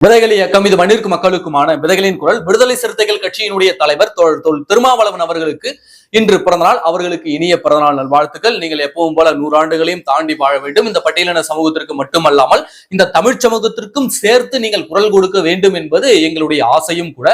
விதைகள் இயக்கம் இது மண்ணிற்கு மக்களுக்குமான விதைகளின் குரல். விடுதலை சிறுத்தைகள் கட்சியினுடைய தலைவர் தோழர் தொல் திருமாவளவன் அவர்களுக்கு இன்று பிறந்தநாள். அவர்களுக்கு இனிய பிறந்தநாள் நல்வாழ்த்துக்கள். நீங்கள் எப்பவும் போல நூறாண்டுகளையும் தாண்டி வாழ வேண்டும். இந்த பட்டியலின சமூகத்திற்கு மட்டுமல்லாமல் இந்த தமிழ் சமூகத்திற்கும் சேர்த்து நீங்கள் குரல் கொடுக்க வேண்டும் என்பது எங்களுடைய ஆசையும் கூட.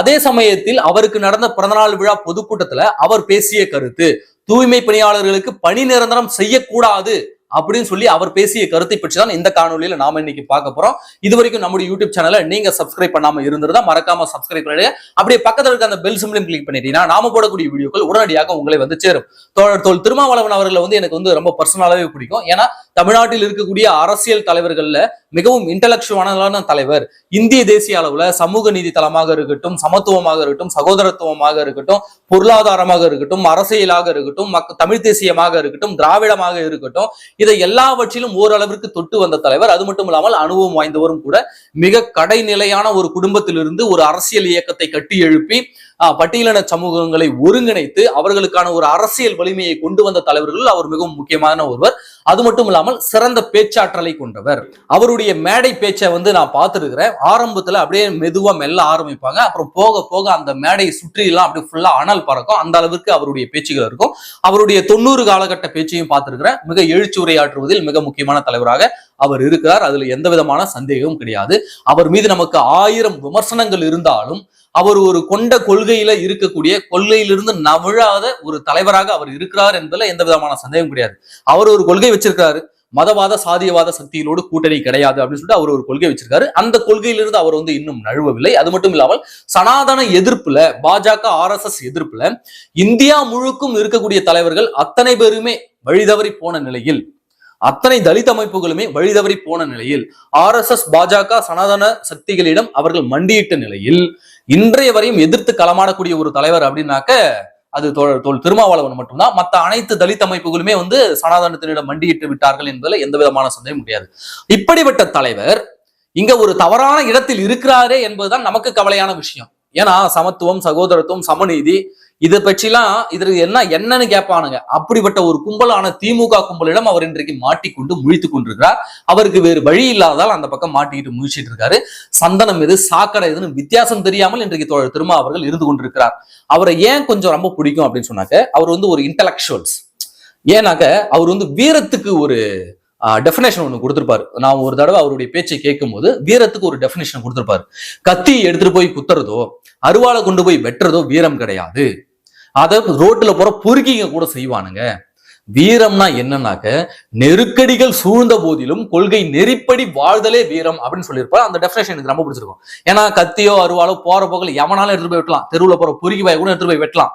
அதே சமயத்தில் அவருக்கு நடந்த பிறந்தநாள் விழா பொதுக்கூட்டத்துல அவர் பேசிய கருத்து தூய்மை பணியாளர்களுக்கு பணி நிரந்தரம் செய்யக்கூடாது அப்படின்னு சொல்லி அவர் பேசிய கருத்தை பற்றி தான் இந்த காணொலியில நாம இன்னைக்கு பார்க்க போறோம். இது வரைக்கும் நம்முடைய யூடியூப் சேனலை நீங்க சப்ஸ்கிரைப் பண்ணாம இருந்திருந்தா மறக்காம சப்ஸ்கிரைப் பண்ணிடுங்க. அப்படியே பக்கத்தில் இருக்க அந்த பெல் சிம்லையும் கிளிக் பண்ணிட்டீங்கன்னா நாம போடக்கூடிய வீடியோக்கள் உடனடியாக உங்களை வந்து சேரும். தோழர் தோல் திருமாவளவன் அவர்களை வந்து எனக்கு வந்து ரொம்ப பர்சனலாவே பிடிக்கும். ஏன்னா தமிழ்நாட்டில் இருக்கக்கூடிய அரசியல் தலைவர்கள்ல மிகவும் இன்டலெக்சுவலான தலைவர். இந்திய தேசிய அளவுல சமூக நீதி தளமாக இருக்கட்டும் சமத்துவமாக இருக்கட்டும் சகோதரத்துவமாக இருக்கட்டும் பொருளாதாரமாக இருக்கட்டும் அரசியலாக இருக்கட்டும் மக்க தமிழ் தேசியமாக இருக்கட்டும் திராவிடமாக இருக்கட்டும் இதை எல்லாவற்றிலும் ஓரளவிற்கு தொட்டு வந்த தலைவர். அது மட்டும் இல்லாமல் அனுபவம் வாய்ந்தவரும் கூட மிக கடைநிலையான ஒரு குடும்பத்திலிருந்து ஒரு அரசியல் இயக்கத்தை கட்டி எழுப்பி பட்டியலின சமூகங்களை ஒருங்கிணைத்து அவர்களுக்கான ஒரு அரசியல் வலிமையை கொண்டு வந்த தலைவர்கள் அவர் மிகவும் முக்கியமான ஒருவர். அது மட்டும் இல்லாமல் சிறந்த பேச்சாற்றலை கொண்டவர். அவருடைய மேடை பேச்சை வந்து நான் பார்த்துருக்கிறேன். ஆரம்பத்துல அப்படியே மெதுவா மெல்ல ஆரம்பிப்பாங்க. அப்புறம் போக போக அந்த மேடையை சுற்றிலாம் அப்படியே ஃபுல்லா அனல் பறக்கும். அந்த அளவுக்கு அவருடைய பேச்சுகள் இருக்கும். அவருடைய தொண்ணூறு காலகட்ட பேச்சையும் பார்த்திருக்கிறேன். மிக எழுச்சி உரையாற்றுவதில் மிக முக்கியமான தலைவராக அவர் இருக்கிறார். அதுல எந்த விதமான சந்தேகமும் கிடையாது. அவர் மீது நமக்கு ஆயிரம் விமர்சனங்கள் இருந்தாலும் அவர் ஒரு கொண்ட கொள்கையில இருக்கக்கூடிய கொள்கையிலிருந்து நவிழாத ஒரு தலைவராக அவர் இருக்கிறார் என்பதுல எந்த விதமான சந்தேகம் கிடையாது. அவர் ஒரு கொள்கை வச்சிருக்காரு மதவாத சாதியவாத சக்திகளோடு கூட்டணி கிடையாது அப்படின்னு சொல்லிட்டு அவர் ஒரு கொள்கை வச்சிருக்காரு. அந்த கொள்கையிலிருந்து அவர் வந்து இன்னும் நழுவவில்லை. அது மட்டும் இல்லாமல் சனாதன எதிர்ப்புல பாஜக ஆர்எஸ்எஸ் எதிர்ப்புல இந்தியா முழுக்கும் இருக்கக்கூடிய தலைவர்கள் அத்தனை பேருமே வழிதவறி போன நிலையில் அத்தனை தலித் அமைப்புகளுமே வழிதவறி போன நிலையில் ஆர்எஸ்எஸ் பாஜக சனாதன சக்திகளிடம் அவர்கள் மண்டியிட்ட நிலையில் இன்றைய வரையும் எதிர்த்து களமாடக்கூடிய ஒரு தலைவர் அப்படின்னாக்க அது தோழர் தோல் திருமாவளவன் மட்டும்தான். மற்ற அனைத்து தலித் அமைப்புகளுமே வந்து சனாதனத்தினிடம் மண்டியிட்டு விட்டார்கள் என்பதில் எந்த விதமான சந்தேகம் முடியாது இப்படிப்பட்ட தலைவர் இங்க ஒரு தவறான இடத்தில் இருக்கிறாரே என்பதுதான் நமக்கு கவலையான விஷயம். ஏன்னா சமத்துவம் சகோதரத்துவம் சமநீதி இதை பற்றிலாம் இதற்கு என்ன என்னன்னு கேட்பானுங்க. அப்படிப்பட்ட ஒரு கும்பலான திமுக கும்பலிடம் அவர் இன்றைக்கு மாட்டிக்கொண்டு முழித்து கொண்டிருக்கிறார். அவருக்கு வேறு வழி இல்லாததால் அந்த பக்கம் மாட்டிக்கிட்டு முழிச்சிட்டு இருக்காரு. சந்தனம் எது சாக்கடை எதுன்னு வித்தியாசம் தெரியாமல் இன்றைக்கு தோழர் திருமா அவர்கள் இருந்து கொண்டிருக்கிறார். அவரை ஏன் கொஞ்சம் ரொம்ப பிடிக்கும் அப்படின்னு சொன்னாக்க அவர் வந்து ஒரு இன்டலெக்சுவல்ஸ் ஏன்னாக்க அவர் வந்து வீரத்துக்கு ஒரு டெஃபினேஷன் ஒன்று கொடுத்துருப்பாரு. நான் ஒரு தடவை அவருடைய பேச்சை கேட்கும்போது வீரத்துக்கு ஒரு டெஃபினேஷன் கொடுத்துருப்பாரு. கத்தி எடுத்துட்டு போய் குத்துறதோ அருவாளை கொண்டு போய் வெட்டுறதோ வீரம் கிடையாது. அதை ரோட்ல போற பொறுக்கிங்க கூட செய்வானுங்க. வீரம்னா என்னன்னாக்க நெருக்கடிகள் சூழ்ந்த போதிலும் கொள்கை நெறிப்படி வாழ்தலே வீரம் அப்படின்னு சொல்லியிருப்பார். அந்த டெஃபினேஷன் எனக்கு ரொம்ப பிடிச்சிருக்கும். ஏன்னா கத்தியோ அருவாளோ போற போக்கில் எவனாலும் எடுத்துட்டு போய் வெட்டலாம். தெருவில் போற பொறுக்கி வாய் கூட எடுத்துட்டு போய் வெட்டலாம்.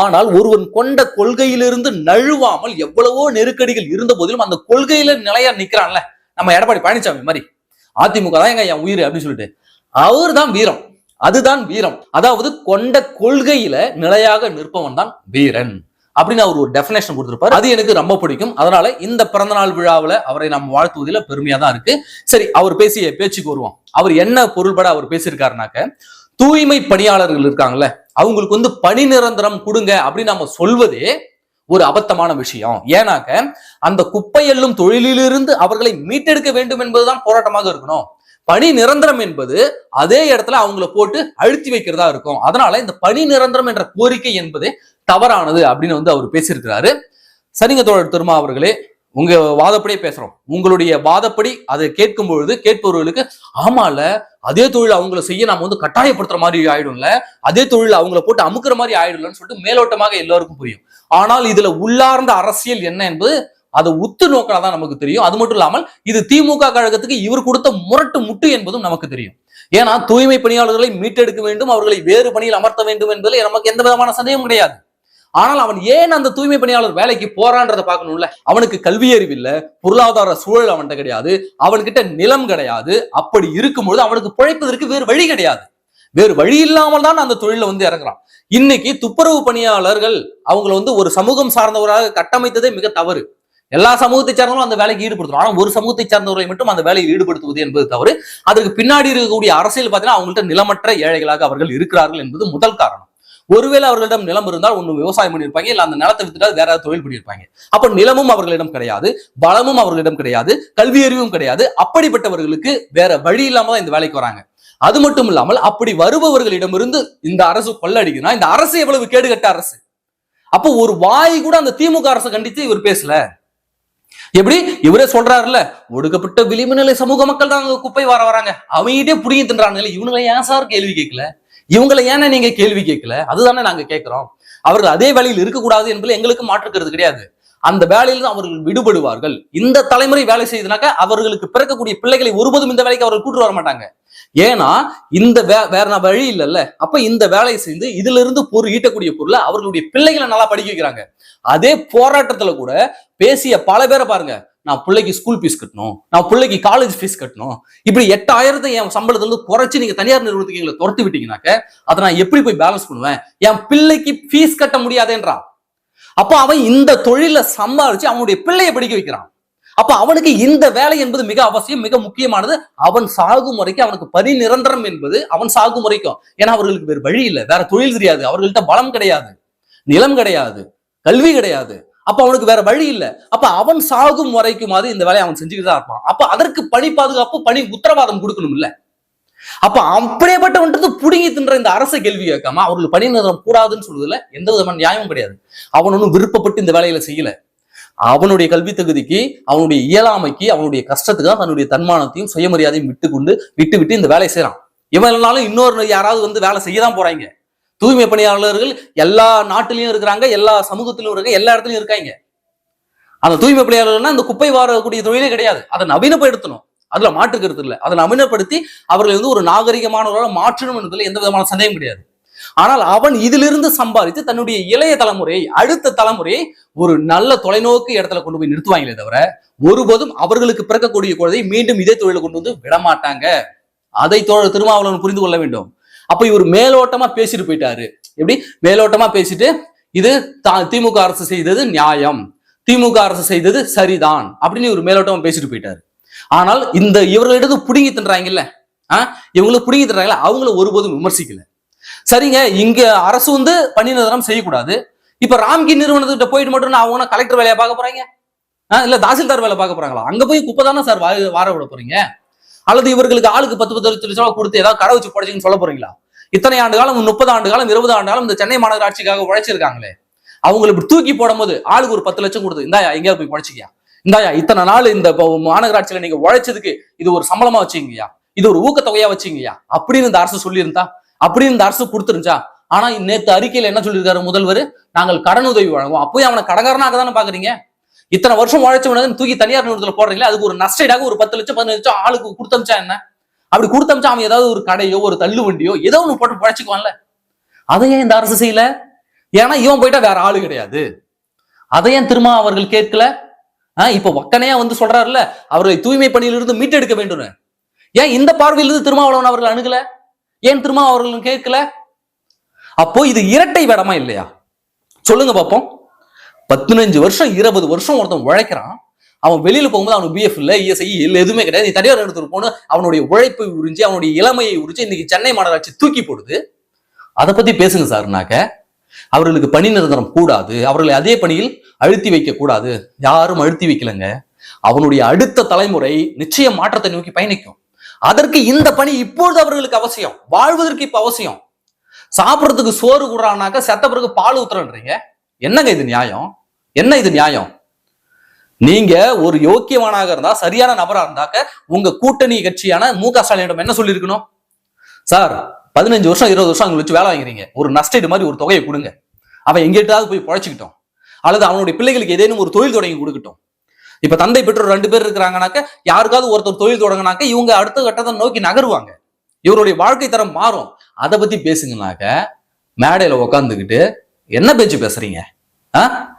ஆனால் ஒருவன் கொண்ட கொள்கையிலிருந்து நழுவாமல் எவ்வளவோ நெருக்கடிகள் இருந்த போதிலும் அந்த கொள்கையில நிலையா நிக்கிறான்ல. நம்ம எடப்பாடி பழனிசாமி மாதிரி. அதிமுக தான் எங்க என் உயிர் அப்படின்னு சொல்லிட்டு. அவர் தான் வீரம். அதுதான் வீரம். அதாவது கொண்ட கொள்கையில நிலையாக நிற்பவன் தான் வீரன். அப்படின்னு அவர் ஒரு டெஃபினேஷன் கொடுத்திருப்பாரு. அது எனக்கு ரொம்ப பிடிக்கும். அதனால இந்த பிறந்தநாள் விழாவில் அவரை நாம் வாழ்த்துவதில் பெருமையா தான் இருக்கு. சரி அவர் பேசிய பேச்சுக்கு வருவோம். அவர் என்ன பொருள்பட அவர் பேசியிருக்காருனாக்க தூய்மை பணியாளர்கள் இருக்காங்கல்ல அவங்களுக்கு வந்து பணி நிரந்தரம் கொடுங்க அப்படின்னு நம்ம சொல்வதே ஒரு அபத்தமான விஷயம். ஏன்னாக்க அந்த குப்பையெல்லும் தொழிலிலிருந்து அவர்களை மீட்டெடுக்க வேண்டும் என்பதுதான் போராட்டமாக இருக்கணும். பணி நிரந்தரம் என்பது அதே இடத்துல அவங்கள போட்டு அழுத்தி வைக்கிறதா இருக்கும். அதனால இந்த பணி நிரந்தரம் என்ற கோரிக்கை என்பதே தவறானது அப்படின்னு வந்து அவர் பேசியிருக்கிறாரு. சரிங்க தோழர் திருமா அவர்களே உங்க வாதப்படியே பேசுறோம். உங்களுடைய வாதப்படி அதை கேட்கும் பொழுது கேட்பவர்களுக்கு ஆமால அதே தொழில் அவங்கள செய்ய நாம வந்து கட்டாயப்படுத்துற மாதிரி ஆயிடும்ல அதே தொழில் அவங்கள போட்டு அமுக்குற மாதிரி ஆயிடும்லன்னு சொல்லிட்டு மேலோட்டமாக எல்லாருக்கும் புரியும். ஆனால் இதுல உள்ளார்ந்த அரசியல் என்ன என்பது அதை உத்து நோக்கினாதான் நமக்கு தெரியும். அது மட்டும் இல்லாமல் இது திமுக கழகத்துக்கு இவர் கொடுத்த முரட்டு முட்டு என்பதும் நமக்கு தெரியும். ஏன்னா தூய்மை பணியாளர்களை மீட்டெடுக்க வேண்டும் அவர்களை வேறு பணியில் அமர்த்த வேண்டும் என்பதில் நமக்கு எந்த விதமான சந்தேகம் கிடையாது. ஆனால் அவன் ஏன் அந்த தூய்மை பணியாளர் வேலைக்கு போறான்றதை பார்க்கணும்ல? அவனுக்கு கல்வி அறிவு இல்ல பொருளாதார சூழல் அவன்கிட்ட கிடையாது அவன்கிட்ட நிலம் கிடையாது. அப்படி இருக்கும்பொழுது அவனுக்கு பிழைப்பதற்கு வேறு வழி கிடையாது. வேறு வழி இல்லாமல் தான் அந்த தொழில வந்து இறங்குறான். இன்னைக்கு துப்புரவு பணியாளர்கள் அவங்களை வந்து ஒரு சமூகம் சார்ந்தவராக கட்டமைத்ததே மிக தவறு. எல்லா சமூகத்தை சார்ந்தவரும் அந்த வேலைக்கு ஈடுபடுத்தணும். ஆனால் ஒரு சமூகத்தை சார்ந்தவரை மட்டும் அந்த வேலையில் ஈடுபடுத்துவது என்பது தவறு. அதற்கு பின்னாடி இருக்கக்கூடிய அரசியல் பார்த்தீங்கன்னா அவங்கள்ட்ட நிலமற்ற ஏழைகளாக அவர்கள் இருக்கிறார்கள் என்பது முதல் காரணம். ஒருவேளை அவர்களிடம் நிலம் இருந்தால் ஒன்று விவசாயம் பண்ணியிருப்பாங்க இல்லை அந்த நிலத்தை வித்துட்டு வேற ஏதாவது தொழில் பண்ணியிருப்பாங்க. அப்போ நிலமும் அவர்களிடம் கிடையாது பலமும் அவர்களிடம் கிடையாது கல்வி அறிவும் கிடையாது. அப்படிப்பட்டவர்களுக்கு வேற வழி இல்லாம தான் இந்த வேலைக்கு வராங்க. அது மட்டும் இல்லாமல் அப்படி வருபவர்களிடமிருந்து இந்த அரசு கொள்ளடிக்குன்னா இந்த அரசு எவ்வளவு கேடுகட்ட அரசு? அப்போ ஒரு வாய் கூட அந்த திமுக அரசை கண்டித்து இவர் பேசல. எப்படி? இவரே சொல்றாருல்ல ஒடுக்கப்பட்ட விளிம்பு நிலை சமூக மக்கள் தான் அங்க குப்பை வர வராங்க. அவங்ககிட்டே புடிங்கி தின்றாங்க இவங்களை ஏன் சார் கேள்வி கேட்கல? இவங்களை ஏன்னா நீங்க கேள்வி கேட்கல? அதுதானே நாங்க கேட்கிறோம். அவர்கள் அதே வேலையில் இருக்கக்கூடாது என்பதில் எங்களுக்கு மாற்றுக்கிறது கிடையாது. அந்த வேலையிலிருந்து அவர்கள் விடுபடுவார்கள். இந்த தலைமுறை வேலை செய்தனாக்க அவர்களுக்கு பிறக்கக்கூடிய பிள்ளைகளை ஒருபோதும் இந்த வேலைக்கு அவர்கள் கூட்டு வர மாட்டாங்க. ஏன்னா இந்த வே வேற நான் வழி இல்லைல்ல. அப்ப இந்த வேலையை செய்து இதுல இருந்து பொருள் ஈட்டக்கூடிய பொருளை அவர்களுடைய பிள்ளைகளை நல்லா படிக்க வைக்கிறாங்க. அதே போராட்டத்துல கூட பேசிய பல பேரை பாருங்க. நான் பிள்ளைக்கு ஸ்கூல் ஃபீஸ் கட்டணும். நான் பிள்ளைக்கு காலேஜ் ஃபீஸ் கட்டணும். இப்படி எட்டாயிரத்தை என் சம்பளத்துல இருந்து குறைச்சு நீங்க தனியார் நிறுவனத்துக்கு எங்களை துரத்து விட்டீங்கனாக்க அதை நான் எப்படி போய் பேலன்ஸ் பண்ணுவேன்? என் பிள்ளைக்கு ஃபீஸ் கட்ட முடியாதேன்றான். அப்போ அவன் இந்த தொழில சம்பாதிச்சு அவனுடைய பிள்ளையை படிக்க வைக்கிறான். அப்ப அவனுக்கு இந்த வேலை என்பது மிக அவசியம் மிக முக்கியமானது. அவன் சாகும் முறைக்கு அவனுக்கு பணி நிரந்தரம் என்பது அவன் சாகும் முறைக்கும் ஏன்னா அவர்களுக்கு வேறு வழி இல்லை. வேற தொழில் தெரியாது. அவர்கள்ட்ட பலம் கிடையாது. நிலம் கிடையாது. கல்வி கிடையாது. அப்ப அவனுக்கு வேற வழி இல்லை. அப்ப அவன் சாகும் வரைக்குமாவது இந்த வேலையை அவன் செஞ்சுக்கிட்டு தான் இருப்பான். அப்ப அதற்கு பணி பாதுகாப்பு பணி உத்தரவாதம் கொடுக்கணும் இல்ல அப்ப அப்படியேப்பட்டவன்றது புடுங்கி தின்ற இந்த அரச கேள்வி கேட்காம அவர்களுக்கு பணி நிரந்தரம் கூடாதுன்னு சொல்றதுல எந்த விதமான நியாயமும் கிடையாது. அவன் ஒன்றும் விருப்பப்பட்டு இந்த வேலையில செய்யல. அவனுடைய கல்வி தகுதிக்கு அவனுடைய இயலாமைக்கு அவனுடைய கஷ்டத்துக்கு தன்னுடைய தன்மானத்தையும் சுயமரியாதையும் விட்டு கொண்டு விட்டு விட்டு இந்த வேலையை செய்யறான். இவன் இல்லைனாலும் இன்னொரு யாராவது வந்து வேலை செய்ய தான் போறாங்க. தூய்மை பணியாளர்கள் எல்லா நாட்டிலையும் இருக்கிறாங்க எல்லா சமூகத்திலும் இருக்க எல்லா இடத்துலயும் இருக்காங்க. அந்த தூய்மை பணியாளர்கள்னா இந்த குப்பை வாரக்கூடிய தொழிலே கிடையாது. அதை நவீனப்படுத்தணும் அதுல மாற்று கருத்து இல்லை. அதை நவீனப்படுத்தி அவர்களை வந்து ஒரு நாகரிகமானவர்களால் மாற்றணும் என்பதில் எந்த விதமான சந்தேகம் கிடையாது. ஆனால் அவன் இதிலிருந்து சம்பாதித்து தன்னுடைய இளைய தலைமுறையை அடுத்த தலைமுறையை ஒரு நல்ல தொலைநோக்கு இடத்துல கொண்டு போய் நிறுத்துவாங்களே தவிர ஒருபோதும் அவர்களுக்கு பிறக்கக்கூடிய குழந்தை மீண்டும் இதே தொழிலை கொண்டு வந்து விடமாட்டாங்க. அதை திருமாவளவன் புரிந்து கொள்ள வேண்டும். அப்ப இவர் மேலோட்டமா பேசிட்டு போயிட்டாரு. எப்படி? மேலோட்டமா பேசிட்டு இது திமுக அரசு செய்தது நியாயம். திமுக அரசு செய்தது சரிதான். அப்படின்னு இவர் மேலோட்டமா பேசிட்டு போயிட்டாரு. ஆனால் இந்த இவர்களிடத்து புடுங்கி தின்றாங்கல்ல? ஆஹ் இவங்களுக்கு புடுங்கி தின்றாங்கல்ல? அவங்கள ஒருபோதும் விமர்சிக்கல. சரிங்க இங்க அரசு வந்து பணி நிரந்தரம் செய்யக்கூடாது. இப்ப ராம்கி நிறுவனத்துக்கிட்ட போயிட்டு மட்டும் நான் அவங்க கலெக்டர் வேலையை பார்க்க போறாங்க? இல்ல தாசில்தார் வேலை பார்க்க போறாங்களா? அங்க போய் குப்பை தானே சார் வா- வார விட போறீங்க? அல்லது இவர்களுக்கு ஆளுக்கு பத்து பத்து லட்சம் ரூபாய் கொடுத்து ஏதாவது கடை வச்சு படைச்சுன்னு சொல்ல போறீங்களா? இத்தனை ஆண்டு காலம் முப்பது ஆண்டு காலம் இருபது ஆண்டு காலம் இந்த சென்னை மாநகராட்சிக்காக உழைச்சிருக்காங்களே. அவங்களை இப்படி தூக்கி போடும்போது ஆளுக்கு ஒரு பத்து லட்சம் கொடுத்து இந்தாயா எங்கேயாவது போய் உழைச்சிக்கியா இந்தாயா இத்தனை நாள் இந்த மாநகராட்சியில நீங்க உழைச்சதுக்கு இது ஒரு சம்பளமா வச்சீங்கய்யா? இது ஒரு ஊக்கத்தொகையா வச்சீங்கய்யா? அப்படின்னு இந்த அரசு சொல்லியிருந்தா அப்படின்னு இந்த அரசு கொடுத்துருந்துச்சா? ஆனா நேத்து அறிக்கையில என்ன சொல்லியிருக்காரு முதல்வர்? நாங்கள் கடன் உதவி வழங்குவோம். அப்போயும் அவனை கடகாரனாக தானே பாக்குறீங்க? இத்தனை வருஷம் உழைச்சவனு தூக்கி தனியார் நிறுவனத்தில் போடுறீங்களா அதுக்கு ஒரு நஷ்டீடாக ஒரு பத்து லட்சம் பதினஞ்சு லட்சம் ஆளுக்கு கொடுத்தமிச்சா என்ன? அப்படி கொடுத்தமிச்சா அவன் ஏதாவது ஒரு கடையோ ஒரு தள்ளு வண்டியோ ஏதோ ஒன்று போட்டு பழச்சிக்குவான்ல அதை ஏன் இந்த அரசு செய்யல? ஏன்னா இவன் போயிட்டா வேற ஆளு கிடையாது. அதை ஏன் திரும்ப அவர்கள் கேட்கல? ஆஹ் இப்ப ஒக்கனையா வந்து சொல்றாருல்ல அவர்களை தூய்மை பணியிலிருந்து மீட்டெடுக்க வேண்டும் ஏன் இந்த பார்வையிலிருந்து திருமாவளவன் அவர்கள் அணுகல? ஏன் திரும்ப அவர்களும் கேட்கல? அப்போ இது இரட்டை வேடமா இல்லையா? சொல்லுங்க பார்ப்போம். பதினஞ்சு வருஷம் இருபது வருஷம் ஒருத்தன் உழைக்கிறான். அவன் வெளியில போகும்போது அவனுக்கு பிஎஃப் இல்லை இஎஸ்ஐ இல்லை எதுவுமே கிடையாது. நீ தனியார் இடத்துக்கு போன அவனுடைய உழைப்பை உறிஞ்சி அவனுடைய இளமையை உறிஞ்சி இன்னைக்கு சென்னை மாநகராட்சி தூக்கி போடுது. அதை பத்தி பேசுங்க சார்னாக்க அவர்களுக்கு பணி நிரந்தரம் கூடாது. அவர்களை அதே பணியில் அழுத்தி வைக்க கூடாது. யாரும் அழுத்தி வைக்கலங்க. அவனுடைய அடுத்த தலைமுறை நிச்சயம் மாற்றத்தை நோக்கி பயணிக்கும். அதற்கு இந்த பணி இப்பொழுது அவர்களுக்கு அவசியம். வாழ்வதற்கு இப்ப அவசியம். சாப்பிட்றதுக்கு சோறு கூடுறானாக்க செத்த பிறகு பால் ஊத்துறன்றீங்க. என்னங்க இது நியாயம்? என்ன இது நியாயம்? நீங்க ஒரு யோக்கியமானாக இருந்தா சரியான நபரா இருந்தாக்க உங்க கூட்டணி கட்சியான மு க ஸ்டாலினிடம் என்ன சொல்லியிருக்கணும்? சார் பதினஞ்சு வருஷம் இருபது வருஷம் அவங்க வச்சு வேலை வாங்குறீங்க ஒரு நஷ்டீடு மாதிரி ஒரு தொகையை கொடுங்க. அவன் எங்கிட்டாவது போய் பொழைச்சிக்கிட்டோம். அல்லது அவனுடைய பிள்ளைகளுக்கு ஏதேனும் ஒரு தொழில் தொடங்கி கொடுக்கட்டும். இப்ப தந்தை பெற்றோர் ரெண்டு பேர் இருக்கிறாங்கனாக்க யாருக்காவது ஒருத்தர் தொழில் தொடங்கினாக்க இவங்க அடுத்த கட்டத்தை நோக்கி நகருவாங்க. இவருடைய வாழ்க்கை தரம் மாறும். அதை பத்தி பேசுங்கனாக்க மேடையில உக்காந்துக்கிட்டு என்ன பேச்சு பேசுறீங்க? ஆ?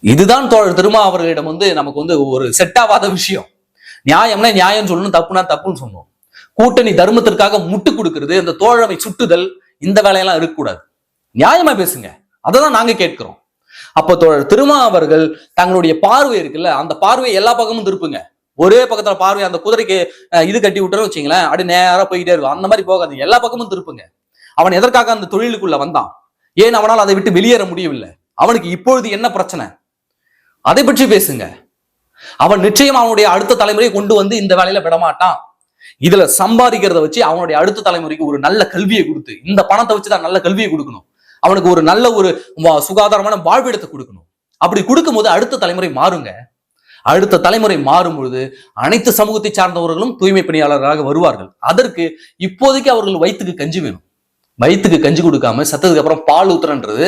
இதுதான் தோழர் திருமா அவர்களிடம் வந்து நமக்கு வந்து ஒரு செட் ஆகாத விஷயம். நியாயம்னா நியாயம் சொல்லணும் தப்புனா தப்புன்னு சொல்லணும் கூட்டணி தர்மத்திற்காக முட்டு கொடுக்கறது இந்த தோழமை சுட்டுதல் இந்த வேலையெல்லாம் இருக்கக்கூடாது. நியாயமா பேசுங்க. அதை தான் நாங்க கேட்கிறோம். அப்ப தோழர் திருமா அவர்கள் தங்களுடைய பார்வை இருக்குல்ல அந்த பார்வையை எல்லா பக்கமும் திருப்புங்க. ஒரே பக்கத்துல பார்வை அந்த குதிரைக்கு இது கட்டி விட்டுறோம் வச்சுங்களேன் அப்படி நேரம் போயிட்டே இருக்கும். அந்த மாதிரி போகாது. எல்லா பக்கமும் திருப்புங்க. அவன் எதற்காக அந்த தொழிலுக்குள்ள வந்தான்? ஏன் அவனால் அதை விட்டு வெளியேற முடியவில்லை? அவனுக்கு இப்பொழுது என்ன பிரச்சனை? அதை பற்றி பேசுங்க. அவன் நிச்சயம் அவனுடைய அடுத்த தலைமுறையை கொண்டு வந்து இந்த வேலையில விடமாட்டான். இதுல சம்பாதிக்கிறத வச்சு அவனுடைய அடுத்த தலைமுறைக்கு ஒரு நல்ல கல்வியை கொடுத்து இந்த பணத்தை வச்சு தான் நல்ல கல்வியை கொடுக்கணும். அவனுக்கு ஒரு நல்ல ஒரு சுகாதாரமான வாழ்விடத்தை கொடுக்கணும். அப்படி கொடுக்கும்போது அடுத்த தலைமுறை மாறுங்க. அடுத்த தலைமுறை மாறும் பொழுது அனைத்து சமூகத்தை சார்ந்தவர்களும் தூய்மை பணியாளர்களாக வருவார்கள். அதற்கு இப்போதைக்கு அவர்கள் வயிற்றுக்கு கஞ்சி வேணும். வயிற்றுக்கு கஞ்சி கொடுக்காம சத்ததுக்கு அப்புறம் பால் ஊத்துறன்றது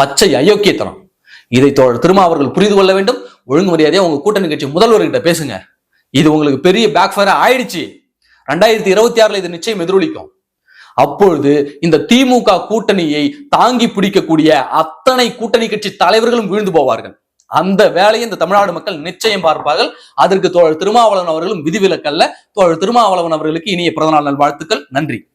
பச்சை அயோக்கியத்தனம். இதை திரும்ப அவர்கள் புரிந்து கொள்ள வேண்டும். ஒழுங்கு மரியாதையா உங்க கூட்டணி கட்சி முதல்வர்கிட்ட பேசுங்க. இது உங்களுக்கு பெரிய பேக் ஃபயர் ஆயிடுச்சு. ரெண்டாயிரத்தி இருபத்தி ஆறுல இது நிச்சயம் எதிரொலிக்கும். அப்பொழுது இந்த திமுக கூட்டணியை தாங்கி பிடிக்கக்கூடிய அத்தனை கூட்டணி கட்சி தலைவர்களும் வீழ்ந்து போவார்கள். அந்த வேலையை இந்த தமிழ்நாடு மக்கள் நிச்சயம் பார்ப்பார்கள். அதற்கு தோழர் திருமாவளவன் அவர்களும் விதிவிலக்கல்ல. தோழர் திருமாவளவன் அவர்களுக்கு இனிய பிறந்தநாள் நல்வாழ்த்துக்கள். நன்றி.